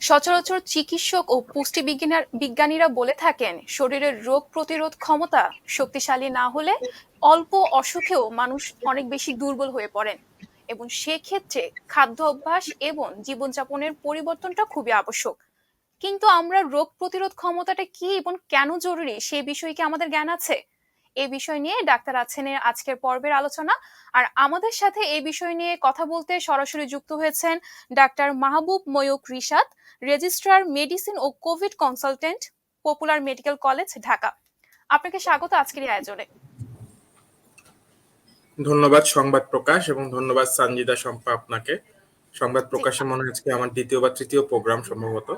সচরাচর চিকিৎসক ও পুষ্টি বিজ্ঞানীরা বলে থাকেন, শরীরের রোগ প্রতিরোধ ক্ষমতা শক্তিশালী না হলে অল্প অসুখেও মানুষ অনেক বেশি দুর্বল হয়ে পড়েন। এবং সেক্ষেত্রে খাদ্য অভ্যাস এবং জীবনযাপনের পরিবর্তনটা খুবই আবশ্যক। কিন্তু আমরা রোগ প্রতিরোধ ক্ষমতাটা কি এবং কেন জরুরি সে বিষয়ে কি আমাদের জ্ঞান আছে? এই বিষয় নিয়ে ডাক্তার আছেনের আজকের পর্বের আলোচনা। আর আমাদের সাথে এই বিষয় নিয়ে কথা বলতে সরাসরি যুক্ত হয়েছেন doctor Mahbub Mayuk Rishad registrar medicine ও COVID consultant popular medical college Dhaka. আপনাকে স্বাগত আজকের এই আয়োজনে। ধন্যবাদ সংবাদ প্রকাশ এবং ধন্যবাদ সঞ্জিদা শম্পা আপনাকে। সংবাদ প্রকাশে মনে হয় আজকে আমার দ্বিতীয় বা তৃতীয় প্রোগ্রাম সম্ভবত।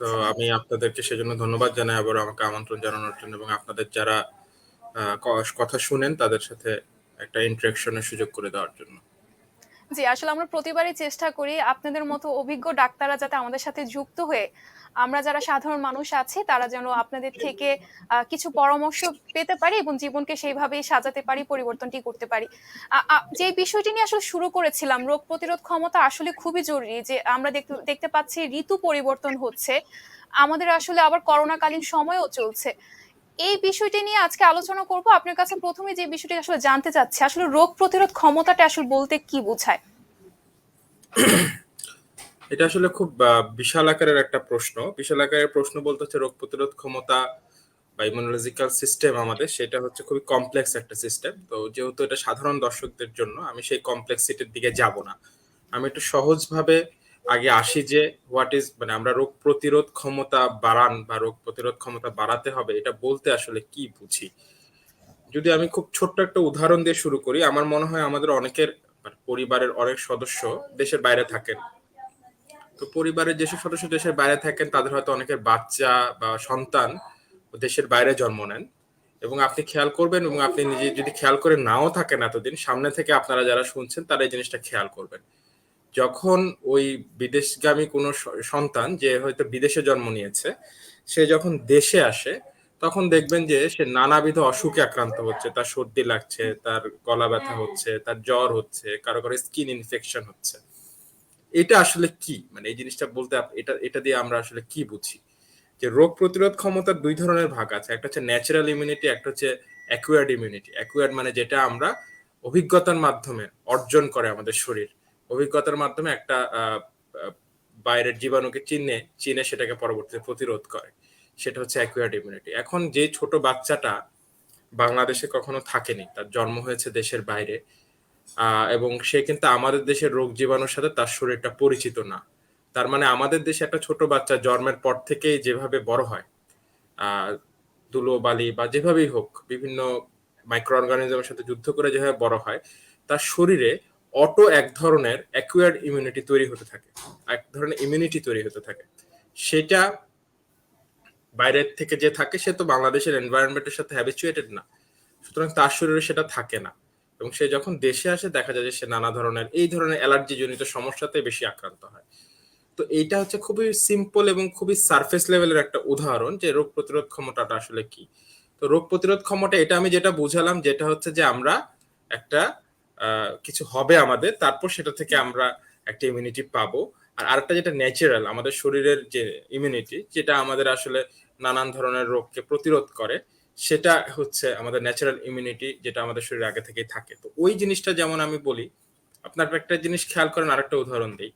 তো আচ্ছা। আমি আপনাদেরকে সেজন্য ধন্যবাদ জানাই আবার আমাকে আমন্ত্রণ জানানোর জন্য এবং আপনাদের যারা কথা শুনেন তাদের সাথে একটা ইন্টারাকশনের সুযোগ করে দেওয়ার জন্য। জি, আসলে আমরা প্রতিবারই চেষ্টা করি আপনাদের মতো অভিজ্ঞ ডাক্তাররা যাতে আমাদের সাথে যুক্ত হয়ে আমরা যারা সাধারণ মানুষ আছি, তারা যেন আপনাদের থেকে কিছু পরামর্শ পেতে পারি এবং জীবনকে সেইভাবেই সাজাতে পারি, পরিবর্তনটি করতে পারি। যে বিষয়টি নিয়ে আসলে শুরু করেছিলাম, রোগ প্রতিরোধ ক্ষমতা আসলে খুবই জরুরি যে আমরা দেখতে পাচ্ছি ঋতু পরিবর্তন হচ্ছে। আমাদের আসলে আবার করোনাকালীন সময়ও চলছে। এই বিষয়টি নিয়ে আজকে আলোচনা করব। আপনার কাছে প্রথমে যে বিষয়টি আসলে জানতে চাচ্ছি, আসলে রোগ প্রতিরোধ ক্ষমতাটা আসলে বলতে কি বোঝায়? এটা আসলে খুব বিশাল আকারের একটা প্রশ্ন। বিশাল আকারের প্রশ্ন বলতে হচ্ছে রোগ প্রতিরোধ ক্ষমতা বা ইমিউনোলজিক্যাল সিস্টেম আমাদের, সেটা হচ্ছে খুবই কমপ্লেক্স একটা সিস্টেম তো যেহেতু এটা সাধারণ দর্শকদের জন্য, আমি সেই কমপ্লেক্সিটির দিকে যাব না। আমি একটু সহজভাবে আগে আসি যে হোয়াট ইজ মানে আমরা রোগ প্রতিরোধ ক্ষমতা বাড়ান বা রোগ প্রতিরোধ ক্ষমতা বাড়াতে হবে, এটা বলতে আসলে কি বুঝি? যদি আমি খুব ছোট্ট একটা উদাহরণ দিয়ে শুরু করি, আমার মনে হয় আমাদের অনেকের মানে পরিবারের অনেক সদস্য দেশের বাইরে থাকেন। তো পরিবারের যেসব সদস্য দেশের বাইরে থাকেন, তাদের হয়তো অনেকের বাচ্চা বা সন্তান দেশের বাইরে জন্ম নেন। এবং আপনি খেয়াল করবেন এবং আপনি নিজে যদি খেয়াল করে নাও থাকেন এতদিন, সামনে থেকে আপনারা যারা শুনছেন, তারা এই জিনিসটা খেয়াল করবেন। যখন ওই বিদেশগামী কোনো সন্তান যে হয়তো বিদেশে জন্ম নিয়েছে সে যখন দেশে আসে তখন দেখবেন যে সে নানাবিধ অসুখে আক্রান্ত হচ্ছে। তার সর্দি লাগছে তার গলা ব্যথা হচ্ছে তার জ্বর হচ্ছে কারও কারও স্কিন ইনফেকশন হচ্ছে। এটা আসলে কি? মানে এই জিনিসটা বলতে এটা এটা দিয়ে আমরা আসলে কি বুঝি? যে রোগ প্রতিরোধ ক্ষমতার দুই ধরনের ভাগ আছে। একটা হচ্ছে ন্যাচারাল ইমিউনিটি একটা হচ্ছে অ্যাকুয়ার্ড ইমিউনিটি অ্যাকুয়ার্ড মানে যেটা আমরা অভিজ্ঞতার মাধ্যমে অর্জন করে আমাদের শরীর। অভিজ্ঞতার মাধ্যমে একটা বাইরের জীবাণুকে চিনে চিনে সেটাকে পরবর্তীতে প্রতিরোধ করে। সেটা হচ্ছে অ্যাকুয়ার্ড ইমিউনিটি এখন যে ছোট বাচ্চাটা বাংলাদেশে কখনো থাকেনি, তার জন্ম হয়েছে দেশের বাইরে এবং সে কিন্তু আমাদের দেশের রোগ জীবাণুর সাথে তার শরীরটা পরিচিত না। তার মানে আমাদের দেশে একটা ছোট বাচ্চা জন্মের পর থেকেই যেভাবে বড় হয় ধুলো, বালি বা যেভাবেই হোক, বিভিন্ন মাইক্রো অর্গানিজমের সাথে যুদ্ধ করে যেভাবে বড় হয়, তার শরীরে অটো এক ধরনের অ্যাকুয়ার্ড ইমিউনিটি তৈরি হতে থাকে। এক ধরনের ইমিউনিটি তৈরি হতে থাকে। সেটা বাইরের থেকে যে থাকে, সে তো বাংলাদেশের এনভায়রনমেন্টের সাথে হ্যাবিচুয়েটেড না। সুতরাং তার শরীরে সেটা থাকে না। এবং সে যখন দেশে আসে, দেখা যায় যে সে নানা ধরনের, এই ধরনের অ্যালার্জি জনিত সমস্যাতে বেশি আক্রান্ত হয়। তো এইটা হচ্ছে খুবই সিম্পল এবং খুবই সারফেস লেভেলের একটা উদাহরণ যে রোগ প্রতিরোধ ক্ষমতাটা আসলে কি। তো রোগ প্রতিরোধ ক্ষমতা, এটা আমি যেটা বুঝালাম, যেটা হচ্ছে যে আমরা একটা কিছু হবে আমাদের। তারপর সেটা থেকে আমরা একটা ইমিউনিটি পাবো। আর আরেকটা যেটা ন্যাচারাল আমাদের শরীরের যে ইমিউনিটি যেটা আমাদের আসলে নানান ধরনের রোগকে প্রতিরোধ করে, সেটা হচ্ছে আমাদের ন্যাচারাল ইমিউনিটি যেটা আমাদের শরীরে আগে থেকেই থাকে। তো ওই জিনিসটা যেমন আমি বলি, আপনার একটা জিনিস খেয়াল করেন, আরেকটা উদাহরণ দিই।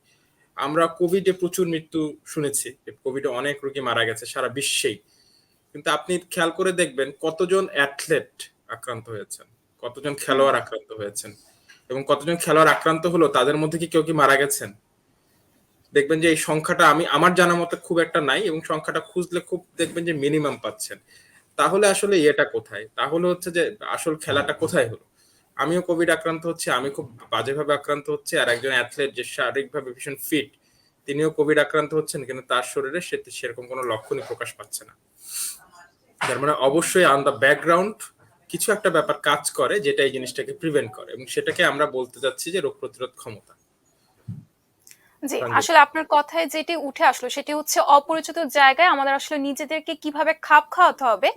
আমরা কোভিডে প্রচুর মৃত্যু শুনেছি কোভিডে অনেক রোগী মারা গেছে সারা বিশ্বেই। কিন্তু আপনি খেয়াল করে দেখবেন কতজন অ্যাথলেট আক্রান্ত হয়েছেন, কতজন খেলোয়াড় আক্রান্ত হয়েছেন। এবং কতজন খেলোয়াড় আক্রান্ত হলো, তাদের মধ্যে কি কেউ কি মারা গেছেন? দেখবেন যে এই সংখ্যাটা আমি, আমার জানা মতে খুব একটা নাই এবং সংখ্যাটা খুঁজলে খুব দেখবেন যে মিনিমাম পাচ্ছেন। তাহলে আসলে ইয়েটা কোথায়? তাহলে হচ্ছে যে আসল খেলাটা কোথায় হলো? আমিও কোভিড আক্রান্ত হচ্ছে, আমি খুব বাজেভাবে আক্রান্ত হচ্ছে আর একজন অ্যাথলেট যে শারীরিকভাবে ভীষণ ফিট তিনিও কোভিড আক্রান্ত হচ্ছেন কিন্তু তার শরীরে সে সেরকম কোনো লক্ষণই প্রকাশ পাচ্ছে না। তার মানে অবশ্যই অন দ্য ব্যাকগ্রাউন্ড কিছু একটা ব্যাপার কাজ করে যেটা এই জিনিসটাকে প্রিভেন্ট করে এবং সেটাকে আমরা বলতে যাচ্ছি যে রোগ প্রতিরোধ ক্ষমতা। জি আসলে আপনার কথায় যেটি উঠে আসলো সেটি হচ্ছে অপরিচিত জায়গায় আমাদের আসলে নিজেদেরকে কীভাবে খাপ খাওয়াতে হবে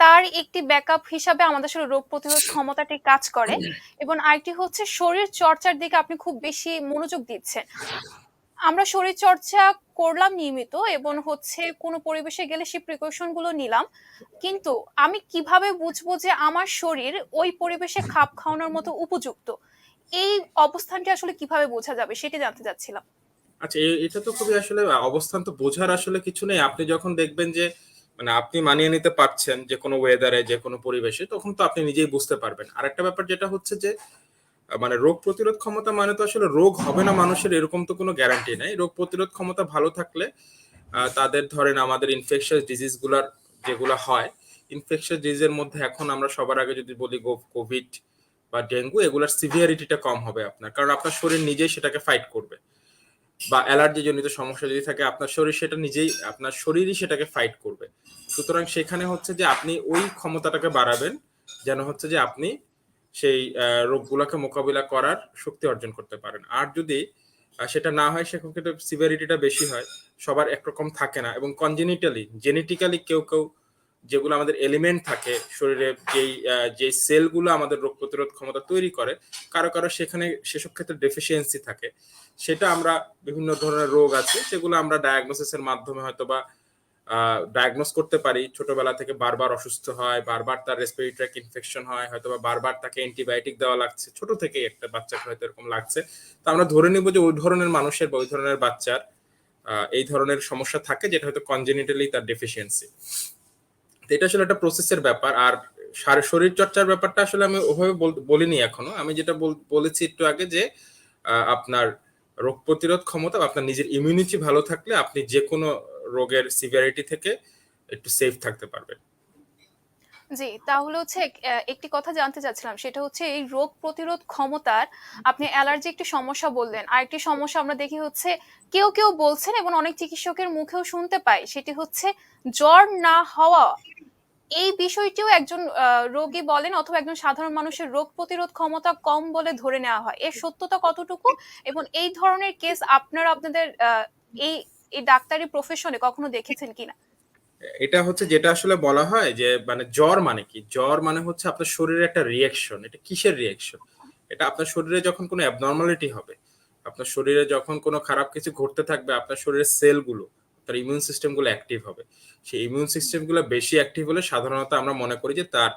তার একটি ব্যাকআপ হিসাবে আমাদের আসলে রোগ প্রতিরোধ ক্ষমতাটি কাজ করে। এবং আরেকটি হচ্ছে শরীর চর্চার দিকে আপনি খুব বেশি মনোযোগ দিচ্ছেন। আমরা শরীরচর্চা করলাম নিয়মিত এবং হচ্ছে কোনো পরিবেশে গেলে সেই প্রিকশনগুলো নিলাম। কিন্তু আমি কীভাবে বুঝব যে আমার শরীর ওই পরিবেশে খাপ খাওয়ানোর মতো উপযুক্ত? এই অবস্থানটি আসলে কীভাবে বোঝা যাবে সেটি জানতে চাচ্ছিলাম। আচ্ছা এটা তো খুবই আসলে অবস্থান তো বোঝার আসলে কিছু নেই। আপনি যখন দেখবেন যে মানে আপনি মানিয়ে নিতে পারছেন যে কোনো ওয়েদারে যে কোনো পরিবেশে, তখন তো আপনি নিজেই বুঝতে পারবেন। আরেকটা ব্যাপার যেটা হচ্ছে যে মানে রোগ প্রতিরোধ ক্ষমতা মানে তো আসলে রোগ হবে না মানুষের, এরকম তো কোনো গ্যারান্টি নাই। রোগ প্রতিরোধ ক্ষমতা ভালো থাকলে তাদের ধরেন আমাদের ইনফেকশাস ডিজিজগুলার যেগুলো হয় ইনফেকশাস ডিজিজের মধ্যে এখন আমরা সবার আগে যদি বলি কোভিড বা ডেঙ্গু এগুলার সিভিয়ারিটিটা কম হবে আপনার। কারণ আপনার শরীর নিজেই সেটাকে ফাইট করবে। বা অ্যালার্জি জনিত সমস্যা যদি থাকে, আপনার শরীর সেটা নিজেই, আপনার শরীরই সেটাকে ফাইট করবে। সুতরাং সেখানে হচ্ছে যে আপনি ওই ক্ষমতাটাকে বাড়াবেন, যেন হচ্ছে যে আপনি সেই রোগগুলোকে মোকাবিলা করার শক্তি অর্জন করতে পারেন। আর যদি সেটা না হয় সেক্ষেত্রে সিভিয়ারিটিটা বেশি হয় সবার একরকম থাকে না। এবং কনজেনিটালি জেনেটিক্যালি কেউ কেউ যেগুলো আমাদের এলিমেন্ট থাকে শরীরে যেই আহ, যে সেলগুলো আমাদের রোগ প্রতিরোধ ক্ষমতা তৈরি করে কারও কারও সেখানে সেসব ক্ষেত্রে ডেফিসিয়েন্সি থাকে। সেটা আমরা বিভিন্ন ধরনের রোগ আছে সেগুলো আমরা ডায়াগনোসিসের মাধ্যমে হয়তো বা ডায়াগনোস করতে পারি। ছোটবেলা থেকে বারবার অসুস্থ হয়, বারবার তার রেসপিরেটরি ইনফেকশন হয় হয়তো বা বারবার তাকে অ্যান্টিবায়োটিক দেওয়া লাগছে। ছোট থেকেই একটা বাচ্চাকে হয়তো এরকম লাগছে। তো আমরা ধরে নিব যে ওই ধরনের মানুষের বা ওই ধরনের বাচ্চার এই ধরনের সমস্যা থাকে যেটা হয়তো কনজেনিটালি তার ডেফিসিয়েন্সি তো এটা আসলে একটা প্রসেসের ব্যাপার। আর শার- শরীর চর্চার ব্যাপারটা আসলে আমি ওভাবে বল- বলিনি এখনও। আমি যেটা বল- বলেছি একটু আগে যে আপনার রোগ প্রতিরোধ ক্ষমতা আপনার নিজের ইমিউনিটি ভালো থাকলে আপনি যে কোনো রোগের সিভিয়ারিটি থেকে একটু সেফ থাকতে পারবেন জি, তাহলে হচ্ছে একটি কথা জানতে চাচ্ছিলাম, সেটা হচ্ছে এই রোগ প্রতিরোধ ক্ষমতার আপনি অ্যালার্জি একটি সমস্যা বললেন আর একটি সমস্যা আমরা দেখি হচ্ছে কেউ কেউ বলছেন এবং অনেক চিকিৎসকের মুখেও শুনতে পাই, সেটি হচ্ছে জ্বর না হওয়া। এই বিষয়টিও একজন রোগী বলেন অথবা একজন সাধারণ মানুষের রোগ প্রতিরোধ ক্ষমতা কম বলে ধরে নেওয়া হয়। এর সত্যতা কতটুকু? এবং এই ধরনের কেস আপনারা আপনাদের এই এই ডাক্তারি প্রফেশনে কখনো দেখেছেন কিনা? এটা হচ্ছে যেটা আসলে বলা হয় যে মানে জ্বর মানে কি? জ্বর মানে হচ্ছে আপনার শরীরের একটা রিয়াকশন এটা কিসের রিয়াকশন এটা আপনার শরীরে যখন কোনো অ্যাবনর্মালিটি হবে, আপনার শরীরে যখন কোনো খারাপ কিছু ঘটতে থাকবে, আপনার শরীরের সেলগুলো তার ইমিউন সিস্টেমগুলো অ্যাক্টিভ হবে। সেই ইমিউন সিস্টেমগুলো বেশি অ্যাক্টিভ হলে সাধারণত আমরা মনে করি যে তার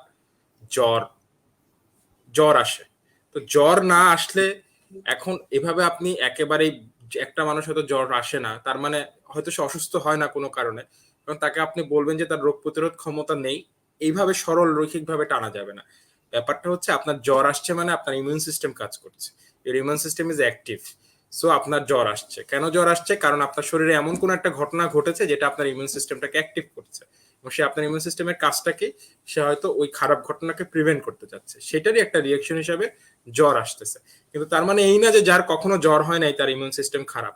জ্বর জ্বর আসে। তো জ্বর না আসলে এখন এভাবে আপনি একেবারেই একটা মানুষ হয়তো জ্বর আসে না, তার মানে হয়তো সে অসুস্থ হয় না কোনো কারণে কারণ তাকে আপনি বলবেন যে তার রোগ প্রতিরোধ ক্ষমতা নেই, এইভাবে সরল রৈখিকভাবে টানা যাবে না। ব্যাপারটা হচ্ছে আপনার জ্বর আসছে মানে আপনার ইমিউন সিস্টেম কাজ করছে। Immune system is active so আপনার জ্বর আসছে। কেন জ্বর আসছে? কারণ আপনার শরীরে এমন কোন একটা ঘটনা ঘটেছে যেটা আপনার ইমিউন সিস্টেমটাকে অ্যাক্টিভ করছে, এবং সে আপনার ইমিউন সিস্টেমের কাজটাকে সে হয়তো ওই খারাপ ঘটনাকে প্রিভেন্ট করতে চাচ্ছে। সেটারই একটা রিয়াকশন হিসাবে জ্বর আসতেছে। কিন্তু তার মানে এই না যে যার কখনো জ্বর হয় নাই তার ইমিউন সিস্টেম খারাপ।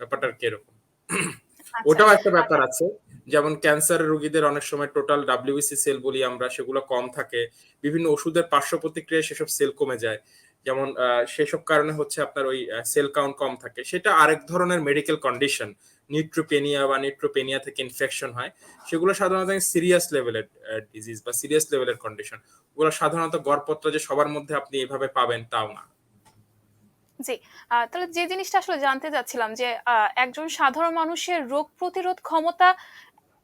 ব্যাপারটা কীরকম? আচ্ছা, ওটাও একটা ব্যাপার আছে। যেমন ক্যান্সার রোগীদের অনেক সময় টোটাল ডাব্লিউবিসি সেল বলি আমরা সেগুলো কম থাকে। বিভিন্ন ওষুধের পার্শ্ব প্রতিক্রিয়ায় সেসব সেল কমে যায়। যেমন সেসব কারণে হচ্ছে আপনার ওই সেল কাউন্ট কম থাকে। সেটা আরেক ধরনের মেডিকেল কন্ডিশন নিউট্রোপেনিয়া বা নিউট্রোপেনিয়া থেকে ইনফেকশন হয়। সেগুলো সাধারণত সিরিয়াস লেভেলের ডিজিজ বা সিরিয়াস লেভেলের কন্ডিশন ওগুলো সাধারণত গড়পত্র যে সবার মধ্যে আপনি এভাবে পাবেন তাও না। জি তাহলে যে জিনিসটা আসলে জানতে চাচ্ছিলাম যে একজন সাধারণ মানুষের রোগ প্রতিরোধ ক্ষমতা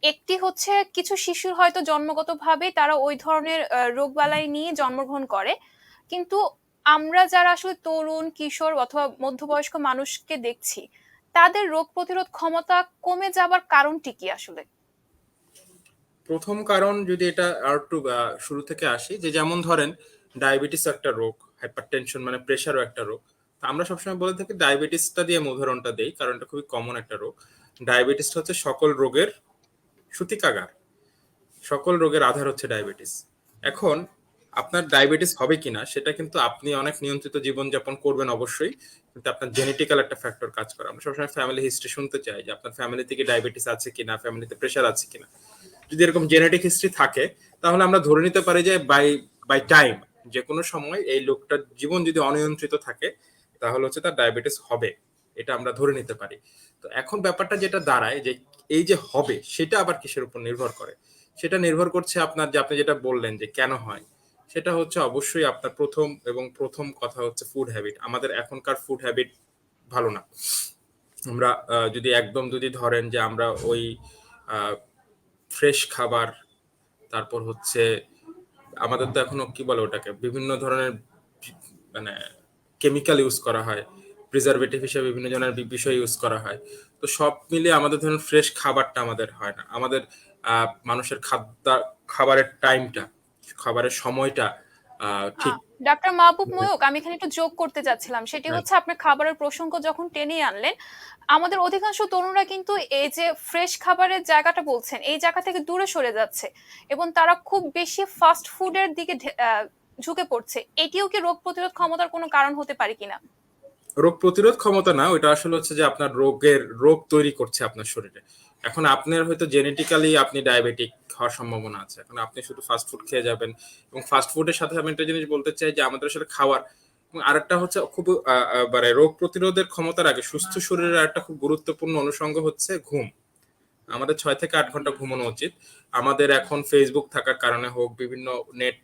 একটি হচ্ছে কিছু শিশুর হয়তো জন্মগতভাবে তারা ওই ধরনের রোগ বালাই নিয়ে জন্মগ্রহণ করে। কিন্তু আমরা যারা আসলে তরুণ, কিশোর অথবা মধ্যবয়স্ক মানুষকে দেখছি, তাদের রোগ প্রতিরোধ ক্ষমতা কমে যাবার কারণটি কি আসলে? প্রথম কারণ যদি এটা আর একটু শুরু থেকে আসি, যে যেমন ধরেন, ডায়াবেটিস একটা রোগ হাইপারটেনশন মানে প্রেশারও একটা রোগ। আমরা সবসময় বলে থাকি ডায়াবেটিসটা দিয়ে আমি উদাহরণটা দেই, কারণ এটা খুবই কমন একটা রোগ। ডায়াবেটিসটা হচ্ছে সকল রোগের সূতিকাগার, সকল রোগের আধার হচ্ছে ডায়াবেটিস। এখন আপনার ডায়াবেটিস হবে কিনা, সেটা কিন্তু আপনি অনেক নিয়ন্ত্রিত জীবনযাপন করবেন অবশ্যই। কিন্তু আপনার জেনেটিক্যাল একটা ফ্যাক্টর কাজ করে। আমরা সবসময় ফ্যামিলি হিস্ট্রি শুনতে চাই যে আপনার ফ্যামিলি থেকে ডায়াবেটিস আছে কিনা ফ্যামিলিতে প্রেশার আছে কিনা। যদি এরকম জেনেটিক হিস্ট্রি থাকে, তাহলে আমরা ধরে নিতে পারি যে বাই বাই টাইম যে কোনো সময় এই লোকটার জীবন যদি অনিয়ন্ত্রিত থাকে, তাহলে হচ্ছে তার ডায়াবেটিস হবে। এটা আমরা ধরে নিতে পারি। তো এখন ব্যাপারটা যেটা দাঁড়ায় যে এই যে হবে, সেটা আবার কিসের উপর নির্ভর করে? সেটা নির্ভর করছে আপনার যে আপনি যেটা বললেন যে কেন হয়? সেটা হচ্ছে অবশ্যই আপনার প্রথম এবং প্রথম কথা হচ্ছে ফুড হ্যাবিট আমাদের এখনকার ফুড হ্যাবিট ভালো না। আমরা যদি একদম যদি ধরেন যে আমরা ওই ফ্রেশ খাবার, তারপর হচ্ছে আমাদের তো এখনও কি বলে ওটাকে, বিভিন্ন ধরনের মানে কেমিক্যাল ইউজ করা হয় প্রিজারভেটিভ হিসেবে বিভিন্ন ধরনের বিষয় ইউজ করা হয়। তো সব মিলিয়ে আমাদের ধরুন ফ্রেশ খাবারটা আমাদের হয় না। আমাদের মানুষের খাদ্য, খাবারের টাইমটা খাবারের সময়টা ঠিক ডাক্তার মাহবুব ময়ূক আমি এখানে একটু যোগ করতে যাচ্ছিলাম সেটি হ্যাঁ। হচ্ছে আপনার খাবারের প্রসঙ্গ যখন টেনে আনলেন আমাদের অধিকাংশ তরুণরা কিন্তু এই যে ফ্রেশ খাবারের জায়গাটা বলছেন এই জায়গা থেকে দূরে সরে যাচ্ছে এবং তারা খুব বেশি ফাস্ট ফুডের দিকে ঝুঁকে পড়ছে। এটিও কি রোগ প্রতিরোধ ক্ষমতার কোনো কারণ হতে পারে কিনা? রোগ প্রতিরোধ ক্ষমতা না ওইটা আসলে হচ্ছে যে আপনার রোগের রোগ তৈরি করছে আপনার শরীরে। এখন আপনার হয়তো জেনেটিক্যালি আপনি ডায়াবেটিক হওয়ার সম্ভাবনা আছে। এখন আপনি শুধু ফাস্ট ফুড খেয়ে যাবেন এবং ফাস্ট ফুডের সাথে আমি একটা জিনিস বলতে চাই যে আমাদের আসলে খাওয়ার এবং আরেকটা হচ্ছে খুব মানে রোগ প্রতিরোধের ক্ষমতার আগে সুস্থ শরীরের একটা খুব গুরুত্বপূর্ণ অনুষঙ্গ হচ্ছে ঘুম। আমাদের ছয় থেকে আট ঘণ্টা ঘুমানো উচিত। আমাদের এখন ফেসবুক থাকার কারণে হোক বিভিন্ন নেট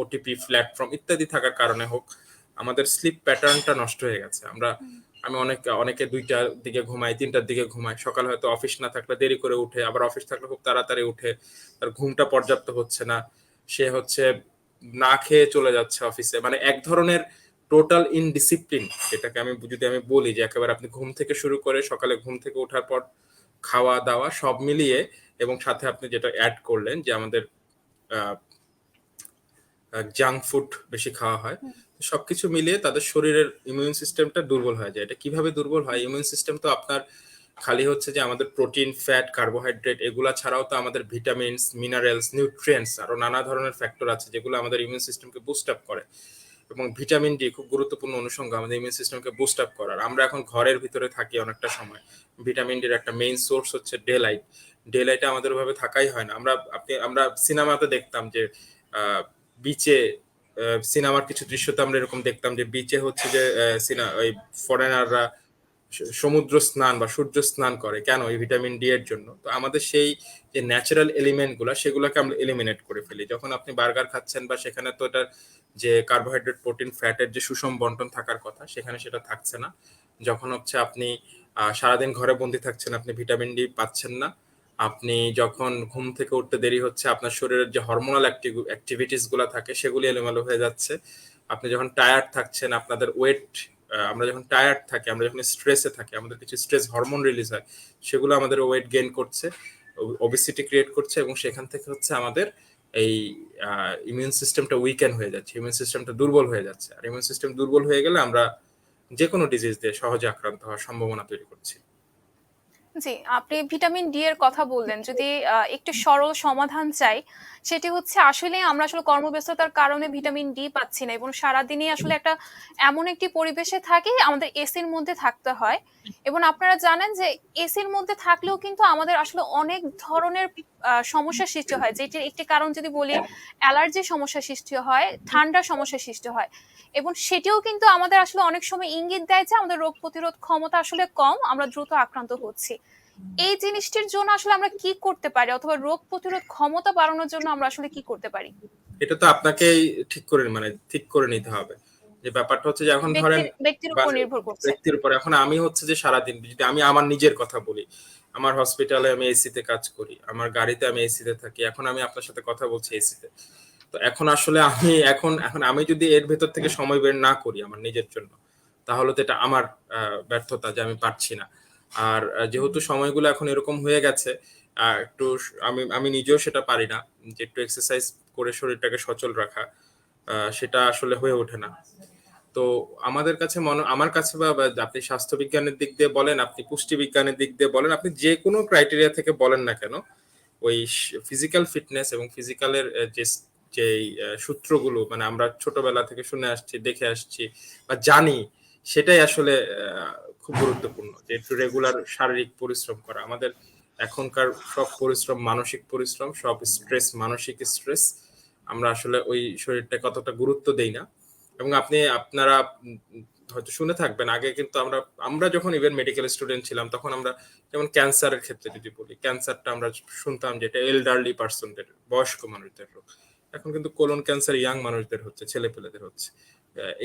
ওটিপি প্ল্যাটফর্ম ইত্যাদি থাকার কারণে হোক আমাদের স্লিপ প্যাটার্নটা নষ্ট হয়ে গেছে। আমরা আমি অনেক, অনেকে দুইটার দিকে ঘুমাই, তিনটার দিকে ঘুমাই। সকাল হয়তো অফিস না থাকলে দেরি করে উঠে, আবার অফিস থাকলে খুব তাড়াতাড়ি উঠে, তার ঘুমটা পর্যাপ্ত হচ্ছে না। সে হচ্ছে না খেয়ে চলে যাচ্ছে অফিসে। মানে এক ধরনের টোটাল ইনডিসিপ্লিন যেটাকে আমি যদি আমি বলি যে একেবারে আপনি ঘুম থেকে শুরু করে সকালে ঘুম থেকে ওঠার পর খাওয়া দাওয়া সব মিলিয়ে এবং সাথে আপনি যেটা অ্যাড করলেন যে আমাদের জাঙ্ক ফুড বেশি খাওয়া হয় সবকিছু মিলিয়ে তাদের শরীরের ইমিউন সিস্টেমটা দুর্বল হয়ে যায়। এটা কীভাবে দুর্বল হয়? ইমিউন সিস্টেম তো আপনার খালি হচ্ছে যে আমাদের প্রোটিন ফ্যাট কার্বোহাইড্রেট এগুলা ছাড়াও তো আমাদের ভিটামিনস মিনারেলস নিউট্রিয়েন্টস আরও নানা ধরনের ফ্যাক্টর আছে যেগুলো আমাদের ইমিউন সিস্টেমকে বুস্ট আপ করে। এবং ভিটামিন ডি খুব গুরুত্বপূর্ণ অনুষঙ্গ আমাদের ইমিউন সিস্টেমকে বুস্ট আপ করার। আমরা এখন ঘরের ভিতরে থাকি অনেকটা সময়। ভিটামিন ডির একটা মেইন সোর্স হচ্ছে ডে লাইট ডে লাইটে আমাদের ওভাবে থাকাই হয় না। আমরা আপনি, আমরা সিনেমাতে দেখতাম যে বিচে সিনেমার কিছু দৃশ্যতে আমরা এরকম দেখতাম যে বিচে হচ্ছে যে ওই ফরেনাররা সমুদ্র স্নান বা সূর্য স্নান করে। কেন? এই ভিটামিন ডি এর জন্য। তো আমাদের সেই যে ন্যাচারাল এলিমেন্টগুলা, সেগুলোকে আমরা এলিমিনেট করে ফেলি। যখন আপনি বার্গার খাচ্ছেন বা সেখানে তো এটা যে কার্বোহাইড্রেট প্রোটিন ফ্যাটের যে সুষম বন্টন থাকার কথা, সেখানে সেটা থাকছে না। যখন হচ্ছে আপনি সারাদিন ঘরে বন্দি থাকছেন, আপনি ভিটামিন ডি পাচ্ছেন না আপনি যখন ঘুম থেকে উঠতে দেরি হচ্ছে, আপনার শরীরের যে হরমোনাল অ্যাক্টিভিটিসগুলো থাকে, সেগুলি এলোমেলো হয়ে যাচ্ছে। আপনি যখন টায়ার্ড থাকছেন, আপনাদের ওয়েট আমরা যখন টায়ার্ড থাকি, আমরা যখন স্ট্রেসে থাকি, আমাদের কিছু স্ট্রেস হরমোন রিলিজ হয়, সেগুলো আমাদের ওয়েট গেইন করছে ওবিসিটি ক্রিয়েট করছে এবং সেখান থেকে হচ্ছে আমাদের এই ইমিউন সিস্টেমটা উইকেন হয়ে যাচ্ছে ইমিউন সিস্টেমটা দুর্বল হয়ে যাচ্ছে। আর ইমিউন সিস্টেম দুর্বল হয়ে গেলে আমরা যে কোনো ডিজিজ দিয়ে সহজে আক্রান্ত হওয়ার সম্ভাবনা তৈরি করছি। জি, আপনি ভিটামিন ডি এর কথা বললেন। যদি একটু সরল সমাধান চাই, সেটি হচ্ছে আসলে আমরা আসলে কর্মব্যস্ততার কারণে ভিটামিন ডি পাচ্ছি না এবং সারাদিনই আসলে একটা এমন একটি পরিবেশে থাকি, আমাদের এসির মধ্যে থাকতে হয়। এবং আপনারা জানেন যে এসির মধ্যে থাকলেও কিন্তু আমাদের আসলে অনেক ধরনের সমস্যা সৃষ্টি হয়। যেটির একটি কারণ যদি বলি অ্যালার্জির সমস্যা সৃষ্টি হয়, ঠান্ডার সমস্যা সৃষ্টি হয়। এবং সেটিও কিন্তু আমাদের আসলে অনেক সময় ইঙ্গিত দেয় যে আমাদের রোগ প্রতিরোধ ক্ষমতা আসলে কম, আমরা দ্রুত আক্রান্ত হচ্ছি। এই জিনিসটির জন্য আসলে আমরা কি করতে পারি? অথবা রোগ প্রতিরোধ ক্ষমতা বাড়ানোর জন্য আমরা আসলে কি করতে পারি? এটা তো আপনাকেই ঠিক করে মানে ঠিক করে নিতে হবে। যে ব্যাপারটা হচ্ছে যে এখন ধরেন ব্যক্তির উপর নির্ভর করছে। ব্যক্তির উপর। এখন আমি হচ্ছে যে সারাদিন যদি আমি আমার নিজের কথা বলি আমার হসপিটালে আমি এসিতে কাজ করি আমার গাড়িতে আমি এসিতে থাকি এখন আমি আপনার সাথে কথা বলছি এসিতে তো। এখন আসলে আমি এখন এখন আমি যদি এর ভেতর থেকে সময় বের না করি আমার নিজের জন্য তাহলে তো এটা আমার ব্যর্থতা যে আমি পারছি না। আর যেহেতু সময়গুলো এখন এরকম হয়ে গেছে একটু আমি আমি নিজেও সেটা পারি না যে একটু এক্সারসাইজ করে শরীরটাকে সচল রাখা সেটা আসলে হয়ে ওঠে না। তো আমাদের কাছে মনে, আমার কাছে বা আপনি স্বাস্থ্য বিজ্ঞানের দিক দিয়ে বলেন, আপনি পুষ্টি বিজ্ঞানের দিক দিয়ে বলেন, আপনি যে কোনো ক্রাইটেরিয়া থেকে বলেন না কেন, ওই ফিজিক্যাল ফিটনেস এবং ফিজিক্যালের যে যে সূত্রগুলো মানে আমরা ছোটবেলা থেকে শুনে আসছি, দেখে আসছি বা জানি, সেটাই আসলে খুব গুরুত্বপূর্ণ, যে একটু রেগুলার শারীরিক পরিশ্রম করা। আমাদের এখনকার সব পরিশ্রম মানসিক পরিশ্রম, সব স্ট্রেস মানসিক স্ট্রেস আমরা আসলে ওই শরীরটা কতটা গুরুত্ব দেই না। এবং আপনি, আপনারা হয়তো শুনে থাকবেন, আগে কিন্তু আমরা আমরা যখন ইভেন মেডিকেল স্টুডেন্ট ছিলাম, তখন আমরা যেমন ক্যান্সারের ক্ষেত্রে যদি বলি ক্যান্সারটা আমরা শুনতাম যেটা এলডারলি পার্সনদের বয়স্ক মানুষদের রোগ। এখন কিন্তু কোলন ক্যান্সার ইয়াং মানুষদের হচ্ছে ছেলে পেলেদের হচ্ছে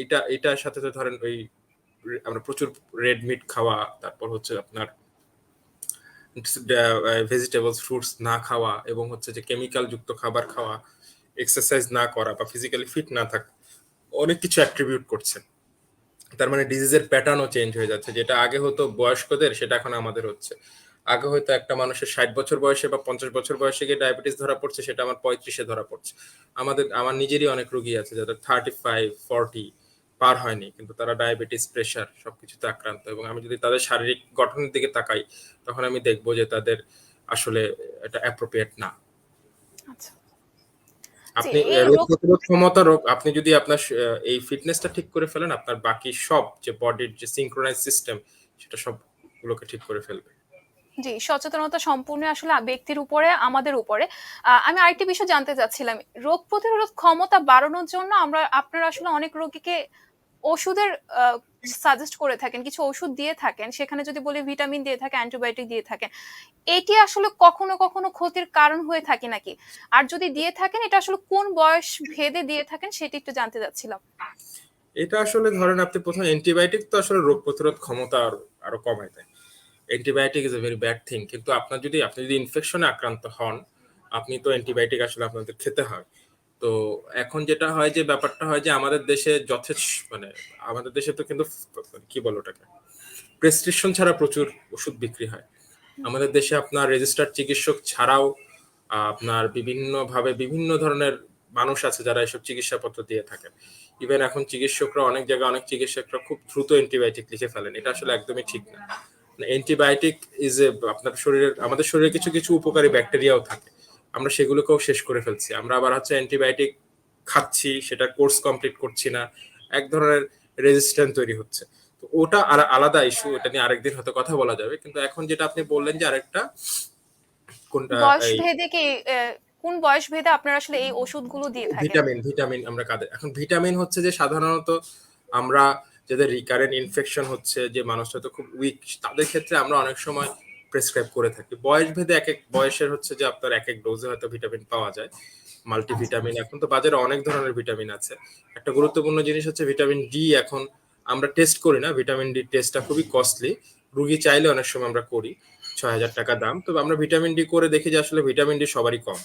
এটা এটার সাথে তো ধরেন ওই আমরা প্রচুর রেড মিট খাওয়া, তারপর হচ্ছে আপনার ভেজিটেবলস ফ্রুটস না খাওয়া এবং হচ্ছে যে কেমিক্যাল যুক্ত খাবার খাওয়া এক্সারসাইজ না করা বা ফিজিক্যালি ফিট না থাকা, অনেক কিছু অ্যাট্রিবিউট করছেন তার মানে ডিজিজের প্যাটার্নও চেঞ্জ হয়ে যাচ্ছে। যেটা আগে হতো বয়স্কদের, সেটা এখন আমাদের হচ্ছে। আগে হয়তো একটা মানুষের ষাট বছর বয়সে বা পঞ্চাশ বছর বয়সে গিয়ে ডায়াবেটিস ধরা পড়ছে, সেটা আমার পঁয়ত্রিশে ধরা পড়ছে। আমাদের, আমার নিজেরই অনেক রোগী আছে যাদের থার্টি ফাইভ ফর্টি পার হয়নি কিন্তু তারা ডায়াবেটিস প্রেশার সবকিছুতে আক্রান্ত। এবং আমি যদি তাদের শারীরিক গঠনের দিকে তাকাই তখন আমি দেখব যে তাদের আসলে এটা অ্যাপ্রোপ্রিয়েট না। আচ্ছা। আপনি রোগ প্রতিরোধ ক্ষমতা রোগ আপনি যদি আপনার এই ফিটনেসটা ঠিক করে ফেলেন আপনার বাকি সব যে বডির যে সিস্টেম সেটা সবগুলোকে ঠিক করে ফেলবে। জি সচেতনতা সম্পূর্ণ আসলে ব্যক্তির উপরে আমাদের উপরে। আমি আরেকটি বিষয় জানতে চাচ্ছিলাম। রোগ প্রতিরোধ ক্ষমতা বাড়ানোর জন্য আমরা আপনারা আসলে অনেক রোগীকে ওষুধের সাজেস্ট করে থাকেন, কিছু ওষুধ দিয়ে থাকেন, সেখানে যদি বলি ভিটামিন দিয়ে থাকে অ্যান্টিবায়োটিক দিয়ে থাকেন, এটি আসলে কখনো কখনো ক্ষতির কারণ হয়ে থাকে নাকি? আর যদি দিয়ে থাকেন, এটা আসলে কোন বয়স ভেদে দিয়ে থাকেন, সেটি একটু জানতে চাচ্ছিলাম। এটা আসলে ধরেন আপনি প্রথমে অ্যান্টিবায়োটিক তো আসলে রোগ প্রতিরোধ ক্ষমতা আরও আরও কমায় দেয়। Antibiotic is a very bad thing কিন্তু আপনার যদি, আপনি যদি ইনফেকশনে আক্রান্ত হন, আপনি তো অ্যান্টিবায়োটিক আসলে আপনাদের খেতে হয়। তো এখন যেটা হয় যে ব্যাপারটা হয় যে আমাদের দেশে যথেষ্ট মানে আমাদের দেশে তো কিন্তু কি বলো ওটাকে? প্রেসক্রিপশন ছাড়া প্রচুর ওষুধ বিক্রি হয়। আমাদের দেশে আপনার রেজিস্টার্ড চিকিৎসক ছাড়াও আপনার বিভিন্নভাবে বিভিন্ন ধরনের মানুষ আছে যারা এসব চিকিৎসাপত্র দিয়ে থাকেন। ইভেন এখন চিকিৎসকরা অনেক জায়গায় অনেক চিকিৎসকরা খুব দ্রুত অ্যান্টিবায়োটিক লিখে ফেলেন। এটা আসলে একদমই ঠিক না। অ্যান্টিবায়োটিক ইজ এ আপনার শরীরের, আমাদের শরীরে কিছু কিছু উপকারী ব্যাকটেরিয়াও থাকে। আমরা সেগুলোকেও শেষ করে ফেলছি। আমরা আবার হচ্ছে অ্যান্টিবায়োটিক খাচ্ছি সেটা কোর্স কমপ্লিট করছি না এক ধরনের রেজিস্ট্যান্ট তৈরি হচ্ছে। তো ওটা আর আলাদা ইস্যু এটা নিয়ে আরেকদিন হয়তো কথা বলা যাবে কিন্তু এখন যেটা আপনি বললেন যে আরেকটা কোনটা বয়স ভেদে কি কোন বয়স ভেদে আপনারা আসলে এই ওষুধগুলো দিয়ে থাকেন? ভিটামিন ভিটামিন আমরা কাদের এখন ভিটামিন হচ্ছে যে সাধারণত আমরা যাদের রিকারেন্ট ইনফেকশন হচ্ছে যে মানুষটা তো খুব উইক তাদের ক্ষেত্রে আমরা অনেক সময় প্রেসক্রাইব করে থাকি। বয়স ভেদে এক এক বয়সের হচ্ছে যে আপনার এক এক ডোজে হয়তো ভিটামিন পাওয়া যায়। মাল্টিভিটামিন এখন তো বাজারে অনেক ধরনের ভিটামিন আছে। একটা গুরুত্বপূর্ণ জিনিস হচ্ছে ভিটামিন ডি এখন আমরা টেস্ট করি না। ভিটামিন ডি টেস্টটা খুবই কস্টলি রুগী চাইলে অনেক সময় আমরা করি। ছয় হাজার টাকা দাম। তবে আমরা ভিটামিন ডি করে দেখি যে আসলে ভিটামিন ডি সবারই কম।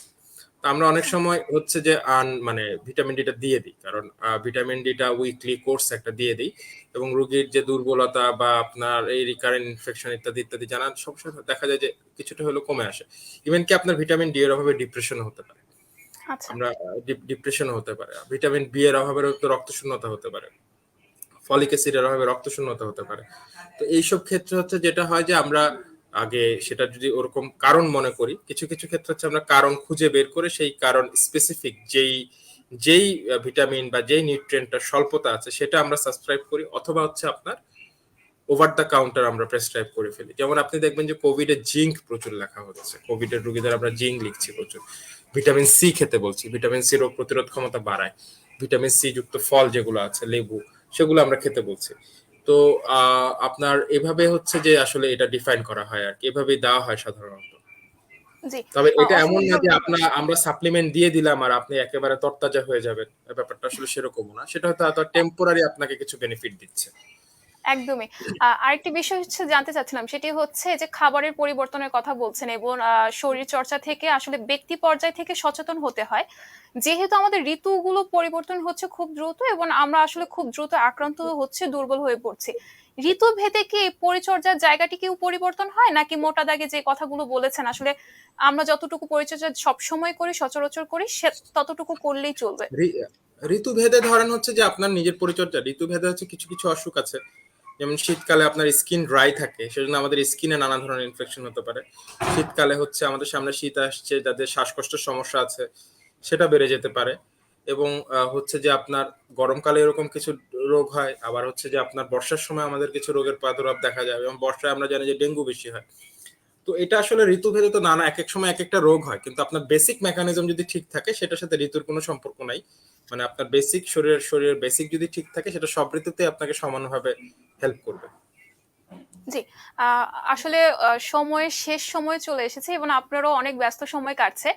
আমরা অনেক সময় হচ্ছে যে আন মানে ভিটামিন ডিটা দিয়ে দিই। কারণ ভিটামিন ডিটা উইকলি কোর্স একটা দিয়ে দিই এবং রোগীর যে দুর্বলতা বা আপনার এই রিকারেন্ট ইনফেকশন ইত্যাদি ইত্যাদি জানা সবসময় দেখা যায় যে কিছুটা হলেও কমে আসে। ইভেন কি আপনার ভিটামিন ডি এর অভাবে ডিপ্রেশন হতে পারে। আচ্ছা। আমরা ডিপ্রেশন হতে পারে। ভিটামিন বি এর অভাবে রক্ত শূন্যতা হতে পারে। ফলিক অ্যাসিডের অভাবে রক্ত শূন্যতা হতে পারে। তো এইসব ক্ষেত্রে হচ্ছে যেটা হয় যে আমরা আগে সেটা যদি ওরকম কারণ মনে করি, কিছু কিছু ক্ষেত্রে হচ্ছে আমরা কারণ খুঁজে বের করে সেই কারণ স্পেসিফিক যেই যেই ভিটামিন বা যেই নিউট্রিয়েন্টটার স্বল্পতা আছে সেটা আমরা সাবস্ক্রাইব করি অথবা হচ্ছে আপনার ওভার দ্য কাউন্টার আমরা প্রেসক্রাইব করে ফেলি। যেমন আপনি দেখবেন যে কোভিড এর জিঙ্ক প্রচুর লেখা হচ্ছে। কোভিড এর রোগীদের আমরা জিঙ্ক লিখছি প্রচুর। ভিটামিন সি খেতে বলছি ভিটামিন সি রোগ প্রতিরোধ ক্ষমতা বাড়ায়। ভিটামিন সি যুক্ত ফল যেগুলো আছে, লেবু, সেগুলো আমরা খেতে বলছি। তো আহ, আপনার এভাবে হচ্ছে যে আসলে এটা ডিফাইন করা হয় আর কি। এভাবে দেওয়া হয় সাধারণত। তবে এটা এমন না যে আপনার আমরা সাপ্লিমেন্ট দিয়ে দিলাম আর আপনি একেবারে তরতাজা হয়ে যাবেন। ব্যাপারটা আসলে সেরকমও না। সেটা হয়তো টেম্পোরারি আপনাকে কিছু বেনিফিট দিচ্ছে। একদমই। আরেকটি বিষয় হচ্ছে জানতে চাচ্ছিলাম, সেটি হচ্ছে যে খাবারের পরিবর্তনের কথা বলছেন এবং শরীর চর্চা থেকে আসলে ব্যক্তি পর্যায় থেকে সচেতন হতে হয়। যেহেতু আমাদের ঋতুগুলো পরিবর্তন হচ্ছে খুব দ্রুত এবং আমরা আসলে খুব দ্রুত আক্রান্ত হচ্ছে, দুর্বল হয়ে পড়ছি। ঋতু ভেদে কি পরিচর্যার জায়গাটি কেউ পরিবর্তন হয়? নাকি মোটা দাগে যে কথাগুলো বলেছেন, আসলে আমরা যতটুকু পরিচর্যা সবসময় করি, সচরাচর করি, সে ততটুকু করলেই চলবে? ঋতুভেদে ধরেন হচ্ছে যে আপনার নিজের পরিচর্যা, ঋতুভেদে হচ্ছে কিছু কিছু অসুখ আছে। যেমন শীতকালে আপনার স্কিন ড্রাই থাকে, সেজন্য আমাদের স্কিনে নানা ধরনের ইনফেকশন হতে পারে। শীতকালে হচ্ছে আমাদের সামনে শীত আসছে, যাদের শ্বাসকষ্টের সমস্যা আছে, সেটা বেড়ে যেতে পারে। এবং হচ্ছে যে আপনার গরমকালে এরকম কিছু রোগ হয়, আবার হচ্ছে যে আপনার বর্ষার সময় আমাদের কিছু রোগের প্রাদুর্ভাব দেখা যায়। এবং বর্ষায় আমরা জানি যে ডেঙ্গু বেশি হয়। তো এটা আসলে ঋতুভেদে তো নানা এক এক সময় এক একটা রোগ হয়। কিন্তু আপনার বেসিক মেকানিজম যদি ঠিক থাকে সেটার সাথে ঋতুর কোনো সম্পর্ক নাই। মানে আপনার বেসিক শরীরের শরীরের বেসিক যদি ঠিক থাকে সেটা সব ঋতুতে আপনাকে সমানভাবে হেল্প করবে। জি আহ, আসলে আহ, সময়ের শেষ সময় চলে এসেছে এবং আপনারও অনেক ব্যস্ত সময় কাটছে।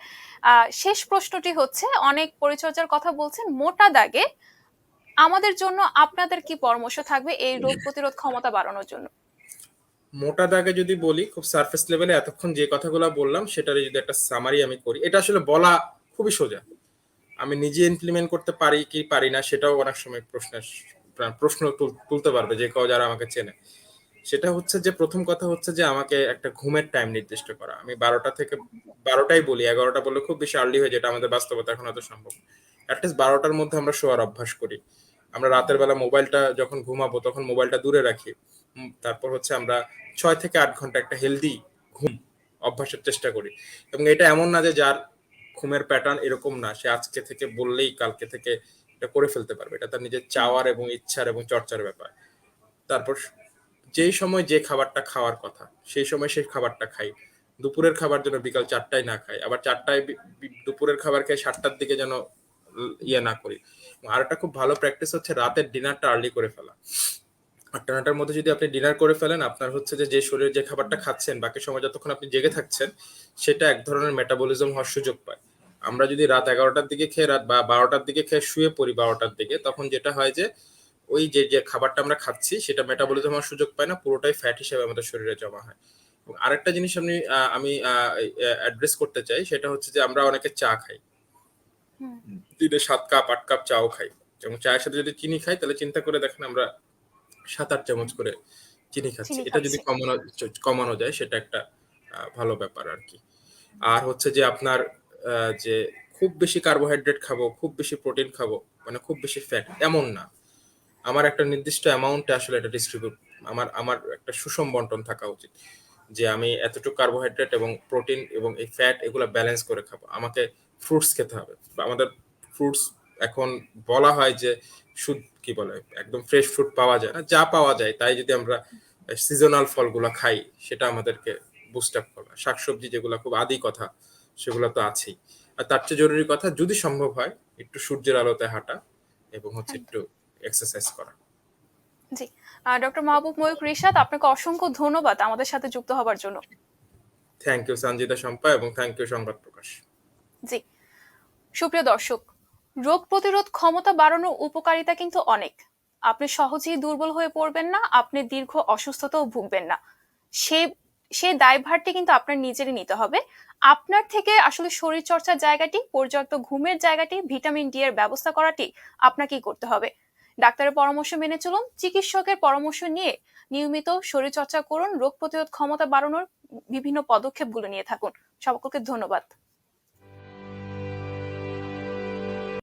আহ, শেষ প্রশ্নটি হচ্ছে অনেক পরিচর্যার কথা বলছেন মোটা দাগে আমাদের জন্য আপনাদের কি পরামর্শ থাকবে এই রোগ প্রতিরোধ ক্ষমতা বাড়ানোর জন্য? মোটা দাগে যদি বলি, খুব সারফেস লেভেলে এতক্ষণ যে কথাগুলো বললাম, সেটারই যদি একটা সামারি আমি করি। এটা আসলে বলা খুবই সোজা। আমি নিজে ইমপ্লিমেন্ট করতে পারি কি পারি না, সেটাও অনেক সময় প্রশ্নের প্রশ্ন তুলতে পারবে, যে কেউ যারা আমাকে চেনে। সেটা হচ্ছে যে, প্রথম কথা হচ্ছে যে, আমাকে একটা ঘুমের টাইম নির্দিষ্ট করা। আমি বারোটা থেকে, বারোটাই বলি, এগারোটা বললে খুব বেশি আর্লি হয়ে যেটা আমাদের বাস্তবতা এখন অত সম্ভব। অ্যাটলিস্ট বারোটার মধ্যে আমরা শোয়ার অভ্যাস করি। আমরা রাতের বেলা মোবাইলটা যখন ঘুমাবো, তখন মোবাইলটা দূরে রাখি। তারপর হচ্ছে আমরা ছয় থেকে আট ঘণ্টা একটা হেলদি ঘুম অভ্যাসের চেষ্টা করি। এবং এটা এমন না যে যার ঘুমের প্যাটার্ন এরকম না, সে আজকে থেকে বললেই কালকে থেকে এটা করে ফেলতে পারবে। এটা তার নিজের চাওয়ার এবং ইচ্ছার এবং চর্চার ব্যাপার। তারপর যেই সময় যে খাবারটা খাওয়ার কথা, সেই সময় সেই খাবারটা খাই। দুপুরের খাবার যেন বিকাল চারটায় না খাই, আবার চারটায় দুপুরের খাবার খেয়ে সাতটার দিকে যেন ইয়ে না করি। আর একটা খুব ভালো প্র্যাকটিস হচ্ছে রাতের ডিনারটা আর্লি করে ফেলা। আটটা নটার মধ্যে যদি আপনি ডিনার করে ফেলেন আপনার হচ্ছে যে যে শরীরে যে খাবারটা খাচ্ছেন বাকি সময় যতক্ষণ আপনি জেগে থাকছেন সেটা এক ধরনের মেটাবলিজম হওয়ার সুযোগ পায়। আমরা যদি রাত এগারোটার দিকে খেয়ে রাত বা বারোটার দিকে খেয়ে শুয়ে পড়ি বারোটার দিকে তখন যেটা হয় যে ওই যে যে খাবারটা আমরা খাচ্ছি সেটা মেটাবলিজম হওয়ার সুযোগ পায় না পুরোটাই ফ্যাট হিসেবে আমাদের শরীরে জমা হয়। আরেকটা জিনিস আমি আমি অ্যাড্রেস করতে চাই সেটা হচ্ছে যে আমরা অনেকে চা খাই। দিনে সাত কাপ আট কাপ চাও খাই। এবং চায়ের সাথে যদি চিনি খাই তাহলে চিন্তা করে দেখেন আমরা সাত আট চামচ করে চিনি খাচ্ছি। এটা যদি কমানো কমানো যায় সেটা একটা ভালো ব্যাপার আর কি। আর হচ্ছে যে আপনার যে খুব বেশি কার্বোহাইড্রেট খাব খুব বেশি প্রোটিন খাব মানে খুব বেশি ফ্যাট এমন না। আমার একটা নির্দিষ্ট অ্যামাউন্টে আসলে এটা ডিস্ট্রিবিউট আমার আমার একটা সুষম বন্টন থাকা উচিত। যে আমি এতটুকু কার্বোহাইড্রেট এবং প্রোটিন এবং এই ফ্যাট এগুলো ব্যালেন্স করে খাব। আমাকে ফ্রুটস খেতে হবে। আমাদের ফ্রুটস এখন বলা হয় যে শুধ কি বলে একদম ফ্রেশ ফ্রুট পাওয়া যায় না। যা পাওয়া যায় তাই যদি আমরা সিজনাল ফলগুলো খাই সেটা আমাদেরকে বুস্ট আপ করবে। শাকসবজি যেগুলো খুব আদি কথা সেগুলো তো আছেই। আর তার চেয়ে জরুরি কথা যদি সম্ভব হয় একটু সূর্যের আলোতে হাঁটা এবং হচ্ছে একটু এক্সারসাইজ করা। জি। ডক্টর মাহবুব ময়ূক রিশাদ আপনাকে অসংখ্য ধন্যবাদ আমাদের সাথে যুক্ত হবার জন্য। থ্যাংক ইউ সঞ্জিতা শম্পা এবং থ্যাংক ইউ সংবাদ প্রকাশ। জি। সুপ্রিয় দর্শক রোগ প্রতিরোধ ক্ষমতা বাড়ানোর উপকারিতা কিন্তু অনেক। আপনি সহজেই দুর্বল হয়ে পড়বেন না, আপনি দীর্ঘ অসুস্থতাও ভুগবেন না। সে সেই দায়ভারটি কিন্তু আপনার নিজেরই নিতে হবে। আপনার থেকে আসলে শরীর চর্চার জায়গাটি, পর্যাপ্ত ঘুমের জায়গাটি, ভিটামিন ডি এর ব্যবস্থা করাটি আপনাকেই করতে হবে। ডাক্তারের পরামর্শ মেনে চলুন, চিকিৎসকের পরামর্শ নিয়ে নিয়মিত শরীর চর্চা করুন, রোগ প্রতিরোধ ক্ষমতা বাড়ানোর বিভিন্ন পদক্ষেপগুলো নিয়ে থাকুন। সকলকে ধন্যবাদ।